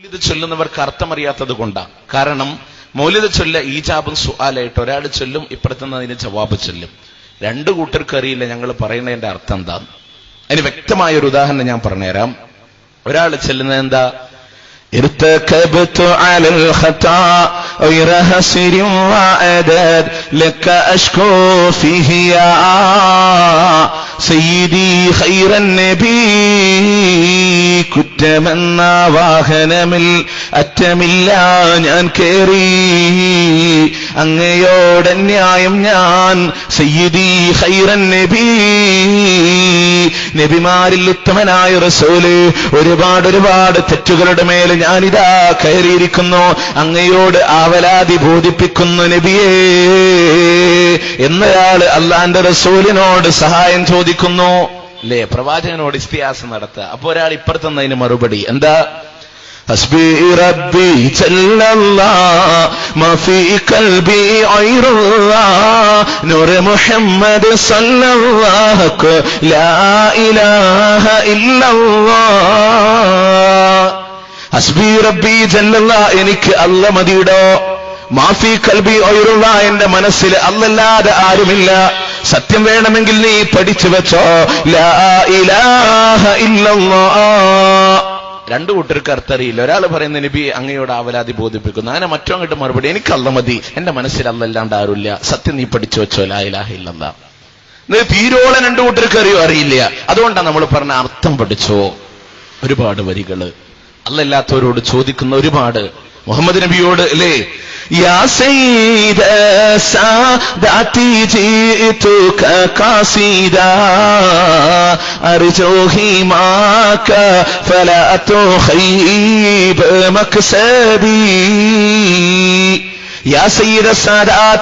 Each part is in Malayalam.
മൗലിദ് ചൊല്ലുന്നവർക്ക് അർത്ഥമറിയാത്തത് കൊണ്ടാണ് കാരണം മൗലിദ് ചൊല്ല ഈജാബും സുആലായിട്ട് ഒരാൾ ചൊല്ലും ഇപ്പുറത്തുനിന്ന് അതിന് ജവാബ് ചൊല്ലും രണ്ടു കൂട്ടർക്ക് അറിയില്ല ഞങ്ങൾ പറയുന്നതിന്റെ അർത്ഥം എന്താ അതിന് വ്യക്തമായ ഒരു ഉദാഹരണം ഞാൻ പറഞ്ഞുതരാം ഒരാൾ ചെല്ലുന്നത് എന്താ ارتكبت على الخطا غير هسر وعدد لك أشكو فيه يا سيدي خير النبي കുറ്റമെന്ന വാഹനമിൽ അറ്റമില്ല ഞാൻ കേറി. അങ്ങയോടെ ന്യായം ഞാൻ സയ്യിദി ഹൈറൻ നബി. നബിമാരിൽ ഉത്തമനായ റസൂൽ ഒരുപാട് ഒരുപാട് തെറ്റുകളുടെ മേൽ ഞാനിതാ കയറിയിരിക്കുന്നു. അങ്ങയോട് ആവലാതി ബോധിപ്പിക്കുന്നു നബിയെ. എന്നയാൾ അള്ളാന്റെ റസൂലിനോട് സഹായം ചോദിക്കുന്നു. അല്ലേ പ്രവാചകനോട് ഇസ്തിഹാസം നടത്തുക അപ്പൊ ഒരാൾ ഇപ്പുറത്തുനിന്നതിന് മറുപടി എന്താ حسبي ربي جل الله ما في قلبي غير الله نور محمد صلى الله لا إله إلا الله حسبي ربي جل الله എനിക്ക് അല്ല മതിയിടോ മാഫി കൽബി ഒയറുള്ള എന്റെ മനസ്സിൽ അല്ലല്ലാതെ ആരുമില്ല സത്യം വേണമെങ്കിൽ നീ പഠിച്ചു വെച്ചോ. രണ്ടു കൂട്ടർക്ക് അർത്ഥറിയില്ല. ഒരാൾ പറയുന്ന നബി അങ്ങയോട് ആവലാതി ബോധിപ്പിക്കുന്നു. അങ്ങനെ മറ്റോ അങ്ങോട്ട് മറുപടി. എനിക്ക് അല്ല മതി. എന്റെ മനസ്സിൽ അല്ലല്ലാണ്ട് ആരുമില്ല. സത്യം നീ പഠിച്ചു വെച്ചോ. ലായിലാഹില്ല തീരോളം രണ്ടു കൂട്ടർക്ക് അറിയോ? അറിയില്ല. അതുകൊണ്ടാണ് നമ്മൾ പറഞ്ഞ അർത്ഥം പഠിച്ചോ. ഒരുപാട് വരികൾ. അല്ലല്ലാത്തവരോട് ചോദിക്കുന്ന ഒരുപാട് മുഹമ്മദ് നബിയോട് അല്ലേ?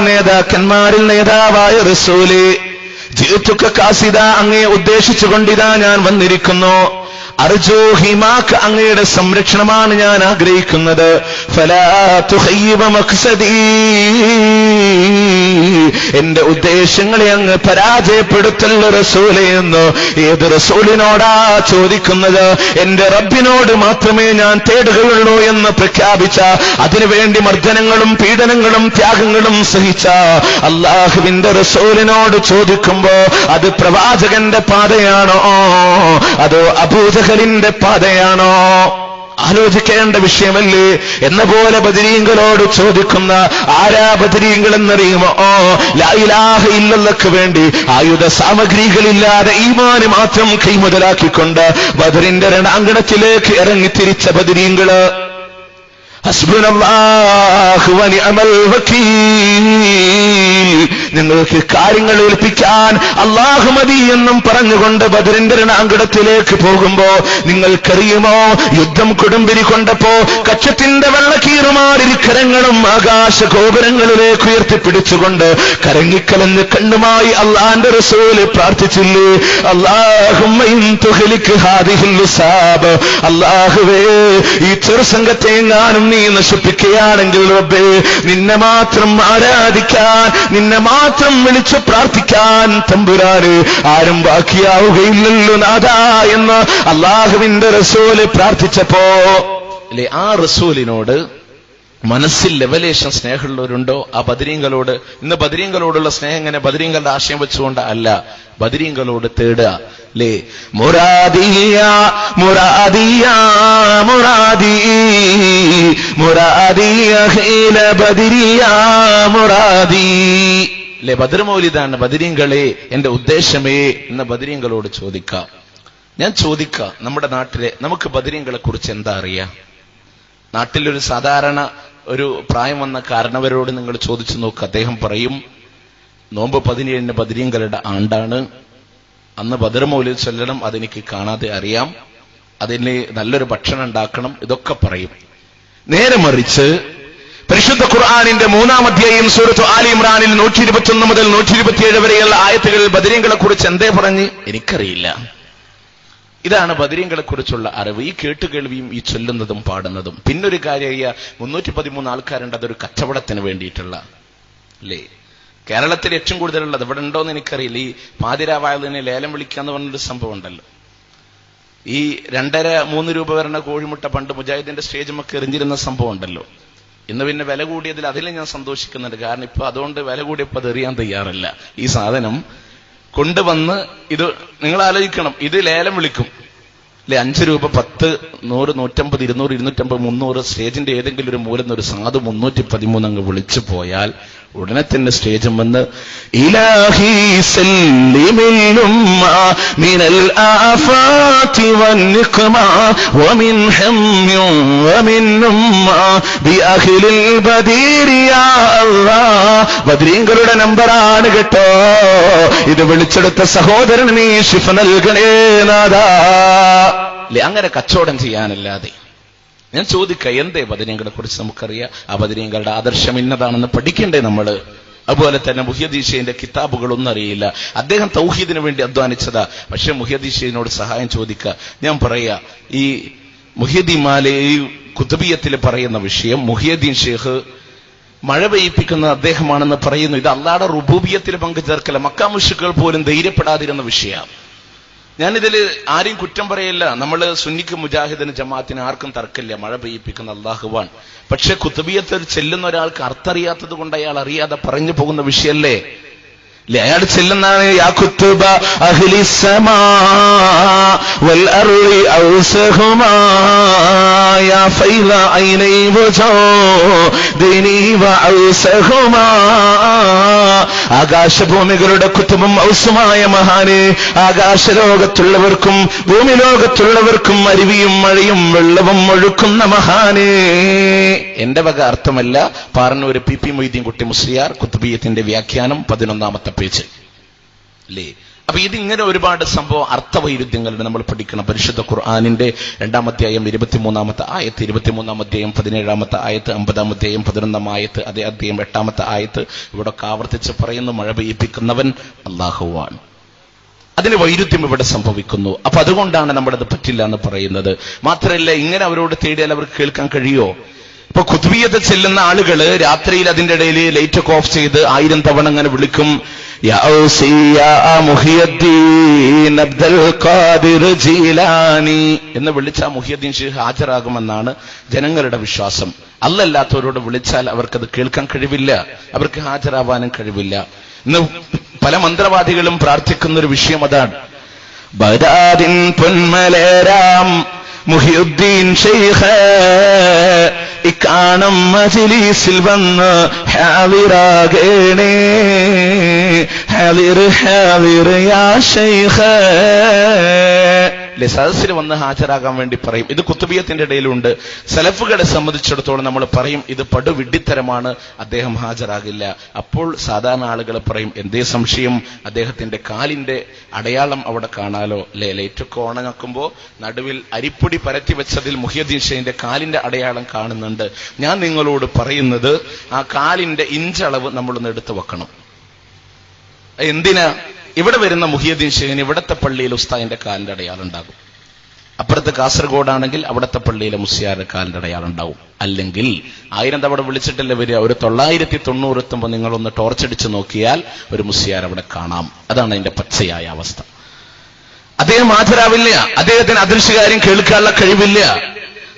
നേതാക്കന്മാരിൽ നേതാവായ റസൂലെ ജീത്തുക്ക കാസിദ അങ്ങേ ഉദ്ദേശിച്ചുകൊണ്ടിതാ ഞാൻ വന്നിരിക്കുന്നു. അർജോ ഹിമാക്ക് അങ്ങയുടെ സംരക്ഷണമാണ് ഞാൻ ആഗ്രഹിക്കുന്നത്. ഫലാ തുഹൈവ മഖ്സദീ എന്റെ ഉദ്ദേശങ്ങളെ അങ്ങ് പരാജയപ്പെടുത്തല്ല റസൂലെ എന്ന് ഏത് റസൂലിനോടാ ചോദിക്കുന്നത്? എന്റെ റബ്ബിനോട് മാത്രമേ ഞാൻ തേടുകയുള്ളൂ എന്ന് പ്രഖ്യാപിച്ച അതിനുവേണ്ടി മർദ്ദനങ്ങളും പീഡനങ്ങളും ത്യാഗങ്ങളും സഹിച്ച അള്ളാഹുവിന്റെ റസൂലിനോട് ചോദിക്കുമ്പോ അത് പ്രവാചകന്റെ പാതയാണോ? അതോ അബൂജഹലിന്റെ പാതയാണോ? ആലോചിക്കേണ്ട വിഷയമല്ലേ? എന്ന പോലെ ബദരീങ്ങളോട് ചോദിക്കുന്ന ആരാ ബദരീങ്ങൾ എന്നറിയുമോ ഓ ലായിലാഹ വേണ്ടി ആയുധ സാമഗ്രികളില്ലാതെ ഈമാന് മാത്രം കൈമുതലാക്കിക്കൊണ്ട് ബദറിന്റെ രണാങ്കണത്തിലേക്ക് ഇറങ്ങി തിരിച്ച ബദരീങ്ങൾ. ഹസ്ബുനല്ലാഹു അമൽ വക്കീൽ. നിങ്ങൾക്ക് കാര്യങ്ങൾ ഏൽപ്പിക്കാൻ അള്ളാഹു മതി എന്നും പറഞ്ഞുകൊണ്ട് ബദറിന്റെ രണാങ്കണത്തിലേക്ക് പോകുമ്പോ നിങ്ങൾക്കറിയുമോ? യുദ്ധം കൊടുമ്പിരി കൊണ്ടപ്പോ കക്ഷത്തിന്റെ വെള്ളക്കീറുമാരിക്കരങ്ങളും ആകാശ ഗോപുരങ്ങളിലേക്ക് ഉയർത്തിപ്പിടിച്ചുകൊണ്ട് കരങ്ങിക്കലഞ്ഞ് കണ്ണുമായി അള്ളാന്റെ റസൂൽ പ്രാർത്ഥിച്ചില്ലേ? അള്ളാഹുമ്മയും അള്ളാഹുവേ ഈ ചെറുസംഘത്തെ എങ്ങാനും നീ നശിപ്പിക്കുകയാണെങ്കിൽ റബ്ബേ നിന്നെ മാത്രം ആരാധിക്കാൻ നിന്നെ മാത്രം വിളിച്ചു പ്രാർത്ഥിക്കാൻ തമ്പുരാന് ആരും ബാക്കിയാവുകയില്ലല്ലോ നാഥ എന്ന് അള്ളാഹുവിന്റെ റസൂൽ പ്രാർത്ഥിച്ചപ്പോ അല്ലെ ആ റസൂലിനോട് മനസ്സിൽ ലെവലേഷൻ സ്നേഹമുള്ളവരുണ്ടോ? ആ ബദരീങ്ങളോട് ഇന്ന് ബദരീങ്ങളോടുള്ള സ്നേഹം ഇങ്ങനെ ബദരീങ്ങളുടെ ആശയം വെച്ചുകൊണ്ട് അല്ല. ബദരീങ്ങളോട് തേടുക. അല്ലേ മുറാദിയ മുറാദിയ മുറാദി. മുറാദിയ ബദിരിയ മുറാദി. അല്ലെ ബദ്രമൗലിതാണ് ബദരീങ്ങളെ എന്റെ ഉദ്ദേശമേ എന്ന ബദരീങ്ങളോട് ചോദിക്കാം. ഞാൻ ചോദിക്കാം നമ്മുടെ നാട്ടിലെ നമുക്ക് ബദരീങ്ങളെ കുറിച്ച് എന്താ അറിയാം? നാട്ടിലൊരു സാധാരണ ഒരു പ്രായം വന്ന കാരണവരോട് നിങ്ങൾ ചോദിച്ചു നോക്ക് അദ്ദേഹം പറയും നോമ്പ് പതിനേഴിന് ബദരീങ്ങളുടെ ആണ്ടാണ്. അന്ന് ബദ്രമൗലി ചൊല്ലണം അതെനിക്ക് കാണാതെ അറിയാം. അതിന് നല്ലൊരു ഭക്ഷണം ഉണ്ടാക്കണം ഇതൊക്കെ പറയും. നേരെ മറിച്ച് പരിശുദ്ധ ഖുർആാനിന്റെ മൂന്നാം അധ്യായം സൂറത്ത് ആലി ഇമ്രാനിൽ നൂറ്റി ഇരുപത്തിയൊന്ന് മുതൽ നൂറ്റി ഇരുപത്തിയേഴ് വരെയുള്ള ആയത്തുകൾ ബദരീങ്ങളെ കുറിച്ച് എന്തേ പറഞ്ഞ്? എനിക്കറിയില്ല. ഇതാണ് ബദരീങ്ങളെ കുറിച്ചുള്ള അറിവ്. ഈ കേട്ടുകേൾവിയും ഈ ചൊല്ലുന്നതും പാടുന്നതും. പിന്നൊരു കാര്യം മുന്നൂറ്റി പതിമൂന്ന് ആൾക്കാരുണ്ട്. അതൊരു കച്ചവടത്തിന് വേണ്ടിയിട്ടുള്ള അല്ലേ? കേരളത്തിൽ ഏറ്റവും കൂടുതലുള്ളത് ഇവിടെ ഉണ്ടോ എന്ന് എനിക്കറിയില്ല. ഈ പാതിരാവായതിനെ ലേലം വിളിക്കുക വിളിക്കാന്ന് പറഞ്ഞൊരു സംഭവം ഉണ്ടല്ലോ. ഈ രണ്ടര മൂന്ന് രൂപ വരുന്ന കോഴിമുട്ട പണ്ട് മുജാഹിദിന്റെ സ്റ്റേജുമൊക്കെ എറിഞ്ഞിരുന്ന സംഭവം ഉണ്ടല്ലോ. ഇന്ന് പിന്നെ വില കൂടിയതിൽ അതിൽ ഞാൻ സന്തോഷിക്കുന്നുണ്ട്. കാരണം ഇപ്പൊ അതുകൊണ്ട് വില കൂടിയപ്പോ അത് എറിയാൻ തയ്യാറല്ല. ഈ സാധനം കൊണ്ടുവന്ന് ഇത് നിങ്ങൾ ആലോചിക്കണം. ഇത് ലേലം വിളിക്കും. അല്ലെ അഞ്ച് രൂപ പത്ത് നൂറ് നൂറ്റമ്പത് ഇരുന്നൂറ് ഇരുന്നൂറ്റമ്പത് മുന്നൂറ് സ്റ്റേജിന്റെ ഏതെങ്കിലും ഒരു മൂലം ഒരു സാധു മുന്നൂറ്റി പതിമൂന്ന് അങ്ങ് വിളിച്ചു പോയാൽ ഉടനെ തന്നെ സ്റ്റേജും വന്ന് ബദ്രീങ്കളുടെ നമ്പറാണ് കേട്ടോ. ഇത് വിളിച്ചെടുത്ത സഹോദരൻ നീ ശിഫ നൽകണേ നാദാ അല്ലെ അങ്ങനെ കച്ചവടം ചെയ്യാനല്ലാതെ. ഞാൻ ചോദിക്കുക എന്തേ ബദരീങ്ങളെ കുറിച്ച് നമുക്കറിയാം? ആ ബദരീങ്ങളുടെ ആദർശം ഇന്നതാണെന്ന് പഠിക്കണ്ടേ നമ്മൾ? അതുപോലെ തന്നെ മുഹ്യദീഷയുടെ കിതാബുകളൊന്നും അറിയില്ല. അദ്ദേഹം തൗഹീദിന് വേണ്ടി അധ്വാനിച്ചതാ. പക്ഷെ മുഹ്യദീശയിനോട് സഹായം ചോദിക്കുക ഞാൻ പറയാ ഈ മുഹ്യദ്ദീമാലെ ഈ കുതുബിയത്തിൽ പറയുന്ന വിഷയം മുഹിയദ്ദീൻ ഷേഖ് മഴ പെയ്യിപ്പിക്കുന്ന അദ്ദേഹമാണെന്ന് പറയുന്നു. ഇത് അള്ളാടെ റുബൂബിയത്തിൽ പങ്കുചേർക്കല. മക്കാമുഷുക്കൾ പോലും ധൈര്യപ്പെടാതിരുന്ന വിഷയമാണ് ഞാനിതിൽ ആരെയും കുറ്റം പറയില്ല. നമ്മൾ സുന്നിക്ക് മുജാഹിദിന് ജമാഅത്തിന് ആർക്കും തർക്കില്ല മഴ പെയ്യിപ്പിക്കുന്ന അള്ളാഹുവാൻ പക്ഷെ കുത്തുബിയത്തിൽ ചെല്ലുന്ന ഒരാൾക്ക് അർത്ഥറിയാത്തത് കൊണ്ട് അയാൾ അറിയാതെ പറഞ്ഞു പോകുന്ന വിഷയല്ലേ അയാൾ ചെല്ലുന്നതാണ് ആകാശഭൂമികളുടെ കുത്തുബും ഔസുമായ മഹാന് ആകാശലോകത്തുള്ളവർക്കും ഭൂമി ലോകത്തുള്ളവർക്കും അരുവിയും മഴയും വെള്ളവും ഒഴുക്കുന്ന മഹാന്. എന്റെ വക അർത്ഥമല്ല പാറന്നൂര് പി പി മൊയ്തീൻ കുട്ടി മുസ്ലിയാർ കുത്തുബിയത്തിന്റെ വ്യാഖ്യാനം പതിനൊന്നാമത്തെ പേജ് അല്ലേ അപ്പൊ ഇതിങ്ങനെ ഒരുപാട് സംഭവം അർത്ഥവൈരുദ്ധ്യങ്ങളുണ്ട് നമ്മൾ പഠിക്കണം. പരിശുദ്ധ ഖുർആാനിന്റെ രണ്ടാം അധ്യായം ഇരുപത്തിമൂന്നാമത്തെ ആയത്ത് ഇരുപത്തിമൂന്നാം അധ്യായം പതിനേഴാമത്തെ ആയത്ത് അമ്പതാം അധ്യായം പതിനൊന്നാം ആയത്ത് അതേ അധ്യായം എട്ടാമത്തെ ആയത്ത് ഇവിടെ ആവർത്തിച്ച് പറയുന്നു മഴ പെയ്യിപ്പിക്കുന്നവൻ അള്ളാഹുവാൻ അതിന് വൈരുദ്ധ്യം ഇവിടെ സംഭവിക്കുന്നു. അപ്പൊ അതുകൊണ്ടാണ് നമ്മളത് പറ്റില്ല എന്ന് പറയുന്നത്. മാത്രമല്ല ഇങ്ങനെ അവരോട് തേടിയാൽ അവർക്ക് കേൾക്കാൻ കഴിയോ? ഇപ്പൊ കുത്ബിയത്ത് ചെല്ലുന്ന ആളുകൾ രാത്രിയിൽ അതിന്റെ ഇടയിൽ ലൈറ്റ് ഒക്കെ ഓഫ് ചെയ്ത് ആയിരം തവണ അങ്ങനെ വിളിക്കും എന്ന് വിളിച്ചാൽ മുഹിയദ്ദീൻ ഷെയ്ഖ് ഹാജരാകുമെന്നാണ് ജനങ്ങളുടെ വിശ്വാസം. അല്ലല്ലാത്തവരോട് വിളിച്ചാൽ അവർക്കത് കേൾക്കാൻ കഴിവില്ല അവർക്ക് ഹാജരാവാനും കഴിവില്ല. ഇന്ന് പല മന്ത്രവാദികളും പ്രാർത്ഥിക്കുന്ന ഒരു വിഷയം അതാണ്. ബദാദിൻ പൊന്മലേരാം മുഹിയുദ്ദീൻ ഷെയ്ഖ് ഇക്കാണം മജിലീസിൽ വന്ന് ഹാവിറാകേണേ. ഹാവിർ ഹാവിർ യാ ഷെയ്ഖ്. അല്ലെ സദസ്സിൽ വന്ന് ഹാജരാകാൻ വേണ്ടി പറയും. ഇത് കുത്തുബിയത്തിന്റെ ഇടയിലുണ്ട്. സലഫുകളെ സംബന്ധിച്ചിടത്തോളം നമ്മൾ പറയും ഇത് പടുവിഡ്ഢിത്തരമാണ് അദ്ദേഹം ഹാജരാകില്ല. അപ്പോൾ സാധാരണ ആളുകൾ പറയും എന്തേ സംശയം? അദ്ദേഹത്തിന്റെ കാലിന്റെ അടയാളം അവിടെ കാണാലോ? അല്ലെ ലൈറ്റൊക്കെ ഓണങ്ങാക്കുമ്പോ നടുവിൽ അരിപ്പൊടി പരത്തി വെച്ചതിൽ മുഹിയദ്ദീൻ ഷെയിന്റെ കാലിന്റെ അടയാളം കാണുന്നുണ്ട്. ഞാൻ നിങ്ങളോട് പറയുന്നത് ആ കാലിന്റെ ഇഞ്ചളവ് നമ്മളൊന്ന് എടുത്തു വെക്കണം. എന്തിനാ? ഇവിടെ വരുന്ന മുഹിയദ്ദീൻ ഷെയ്ഖിന് ഇവിടത്തെ പള്ളിയിൽ ഉസ്താദിന്റെ കാലിന്റെ അടയാളം ഉണ്ടാകും അപ്പുറത്ത് കാസർഗോഡാണെങ്കിൽ അവിടുത്തെ പള്ളിയിലെ മുസ്യാരുടെ കാലിന്റെ അടയാളം ഉണ്ടാവും അല്ലെങ്കിൽ ആയിരം തവണ വിളിച്ചിട്ടല്ലേ വരിക? ഒരു തൊള്ളായിരത്തി തൊണ്ണൂറ് എത്തുമ്പോൾ നിങ്ങളൊന്ന് ടോർച്ചടിച്ച് നോക്കിയാൽ ഒരു മുസ്യാർ അവിടെ കാണാം. അതാണ് അതിന്റെ പച്ചയായ അവസ്ഥ. അദ്ദേഹം ഹാജരാവില്ല അദ്ദേഹത്തിന് അദൃശ്യകാര്യം കേൾക്കാനുള്ള കഴിവില്ല.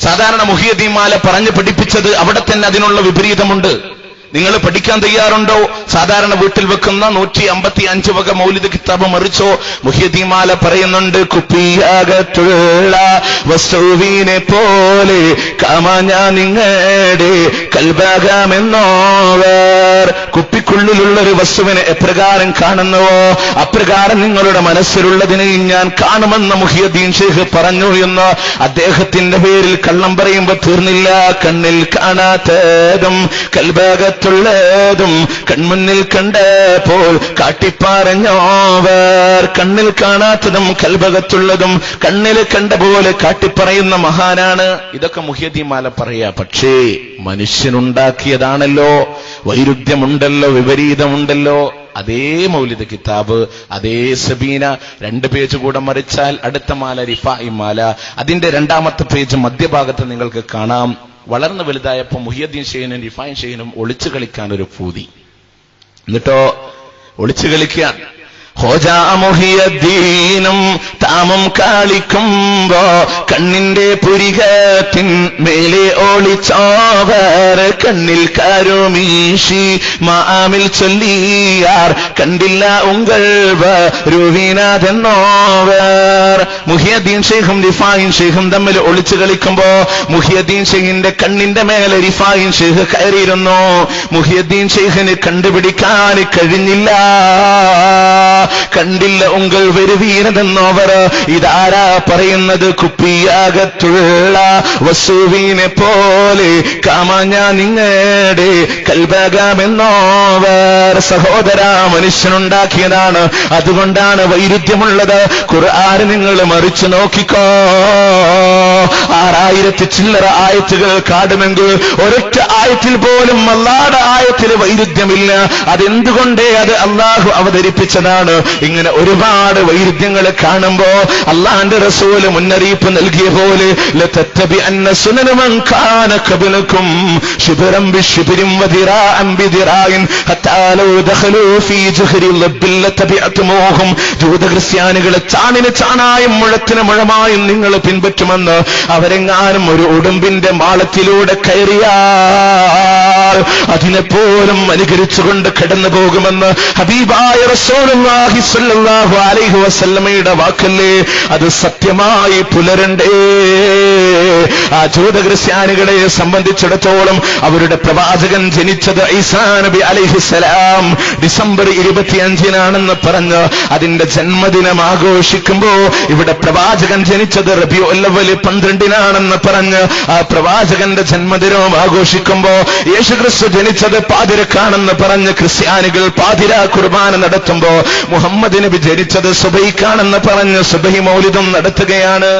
സാധാരണ മുഹിയദ്ദീമാല പറഞ്ഞു പഠിപ്പിച്ചത് അവിടെ തന്നെ അതിനുള്ള വിപരീതമുണ്ട്. നിങ്ങൾ പഠിക്കാൻ തയ്യാറുണ്ടോ? സാധാരണ വീട്ടിൽ വെക്കുന്ന നൂറ്റി അമ്പത്തി അഞ്ച് വക മൗലിക കിതാബ് മറിച്ചോ? മുഹ്യദീമാല പറയുന്നുണ്ട് കുപ്പിയാകത്തുള്ള വസ്തുവിനെ പോലെ കാമാഞ്ഞ നിങ്ങളുടെ കൽബാകാമെന്നോവർ കുപ്പിക്കുള്ളിലുള്ള ഒരു വസ്തുവിനെ എപ്രകാരം കാണുന്നുവോ? അപ്രകാരം നിങ്ങളുടെ മനസ്സിലുള്ളതിനെ ഞാൻ കാണുമെന്ന് മുഹിയദ്ദീൻ ഷെയ്ഖ് പറഞ്ഞു എന്ന് അദ്ദേഹത്തിന്റെ പേരിൽ കള്ളം പറയുമ്പോ തീർന്നില്ല. കണ്ണിൽ കാണാത്തതും കൽഭാഗത്തുള്ളതും കൺമുന്നിൽ കണ്ടപ്പോൾ കാട്ടിപ്പറഞ്ഞോവർ കണ്ണിൽ കാണാത്തതും കൽഭകത്തുള്ളതും കണ്ണിൽ കണ്ട പോലെ കാട്ടിപ്പറയുന്ന മഹാനാണ്. ഇതൊക്കെ മുഹ്യദീമാല പറയാ. പക്ഷേ മനുഷ്യനുണ്ടാക്കിയതാണല്ലോ. വൈരുദ്ധ്യമുണ്ടല്ലോ വിപരീതമുണ്ടല്ലോ. അതേ മൗലിത കിതാബ് അതേ സബീന. രണ്ട് പേജ് കൂടെ മറിച്ചാൽ അടുത്ത മാല റിഫായി മാല. അതിന്റെ രണ്ടാമത്തെ പേജ് മധ്യഭാഗത്ത് നിങ്ങൾക്ക് കാണാം. വളർന്നു വലുതായപ്പോ മുഹിയദ്ദീൻ ഷെയ്നും റിഫായിൻ ഷെയ്നും ഒളിച്ചു കളിക്കാൻ ഒരു പൂതി. എന്നിട്ടോ ഒളിച്ചു കളിക്കാൻ ഹോജാ മുഹിയദ്ദീനും താമം കാളിക്കുമ്പോ കണ്ണിന്റെ പുരികത്തിൻ മേലെ ഓളിച്ചോവർ കണ്ണിൽ കരുമീശി മാമിൽ ചൊല്ലിയാർ കണ്ടില്ല ഉങ്കൾ രൂപീനാഥെന്നോവർ മുഹിയദ്ദീൻ ഷെയ്ഖും റിഫായിൻ ഷെയ്ഖും തമ്മിൽ ഒളിച്ചു കളിക്കുമ്പോ മുഹിയദ്ദീൻ ഷെയ്ഖിന്റെ കണ്ണിന്റെ മേലെ റിഫായിൻ ഷെയ്ഖ് കയറിയിരുന്നു. മുഹിയദ്ദീൻ ഷെയ്ഖിന് കണ്ടുപിടിക്കാൻ കഴിഞ്ഞില്ല. കണ്ടില്ല ഉങ്കൾ വരുവീനതെന്നോവർ ഇതാരാ പറയുന്നത്? കുപ്പിയാകത്തുള്ള വസുവിനെ പോലെ കാമാഞ്ഞ നിങ്ങളുടെ കൽബകാമെന്നോവർ സഹോദര മനുഷ്യനുണ്ടാക്കിയതാണ്. അതുകൊണ്ടാണ് വൈരുദ്ധ്യമുള്ളത്. ഖുർആന് നിങ്ങൾ മറിച്ചു നോക്കിക്കോ. ആറായിരത്തി ചില്ലറ ആയത്തുകൾ കാടുമെങ്കിൽ ഒരൊറ്റ ആയത്തിൽ പോലും അല്ലാടെ ആയത്തിൽ വൈരുദ്ധ്യമില്ല. അതെന്തുകൊണ്ടേ അത് അള്ളാഹു അവതരിപ്പിച്ചതാണ്? കൊണ്ട് ഇങ്ങനെ ഒരുപാട് വൈരുദ്ധ്യങ്ങൾ കാണുമ്പോ അള്ളാന്റെ റസൂൽ മുന്നറിയിപ്പ് നൽകിയ പോലെ ക്രിസ്ത്യാനികളെ ചാണിന് ചാണായും മുഴത്തിന് മുഴമായും നിങ്ങൾ പിൻപറ്റുമെന്ന് അവരെങ്ങാനും ഒരു ഉടുമ്പിന്റെ മാളത്തിലൂടെ കയറിയാൽ അതിനെപ്പോലും അനുകരിച്ചുകൊണ്ട് കടന്നു പോകുമെന്ന് ഹബീബായ അലൈഹി വസല്ലമയുടെ വാക്കല്ലേ? അത് സത്യമായി പുലരണ്ടേ. ആ ജൂത ക്രിസ്ത്യാനികളെ സംബന്ധിച്ചിടത്തോളം അവരുടെ പ്രവാചകൻ ജനിച്ചത് ഐസാ നബി അലൈഹിസലാം ഡിസംബർ ഇരുപത്തിയഞ്ചിനാണെന്ന് പറഞ്ഞ് അതിന്റെ ജന്മദിനം ആഘോഷിക്കുമ്പോ ഇവിടെ പ്രവാചകൻ ജനിച്ചത് റബിയോ അല്ലവൽ പന്ത്രണ്ടിനാണെന്ന് പറഞ്ഞ് ആ പ്രവാചകന്റെ ജന്മദിനവും ആഘോഷിക്കുമ്പോ യേശുക്രിസ്തു ജനിച്ചത് പാതിരക്കാണെന്ന് പറഞ്ഞ് ക്രിസ്ത്യാനികൾ പാതിര കുർബാന നടത്തുമ്പോ മുഹമ്മദ് നബി ജനിച്ചത് സുബൈക്കാണെന്ന് പറഞ്ഞ് സുബൈ മൗലിതം നടത്തുകയാണ്.